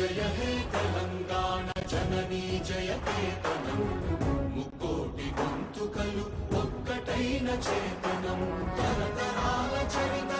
జయ హే తెలంగాణ జననీ జయ చేతనం ముక్కోటి గొంతుకలు ఒక్కటైన చేతనం. తరతరాల చరిత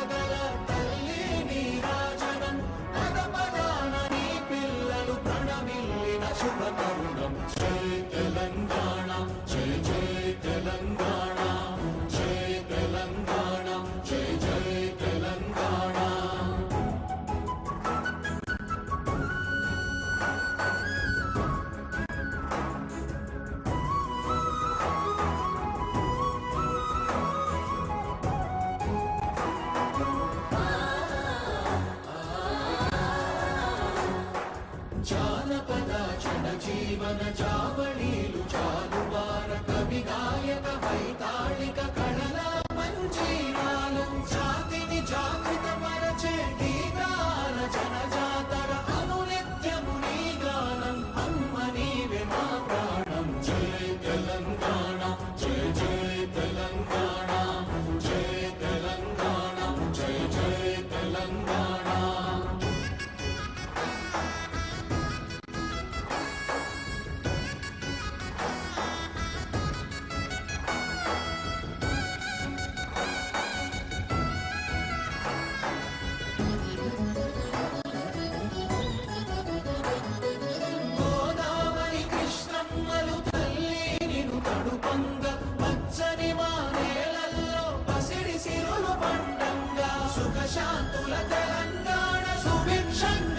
ಜೀವನ ಜಾವಳಿ పాడు పండంగా సుఖశాంతుల తెలంగాణ సుభిక్షంగా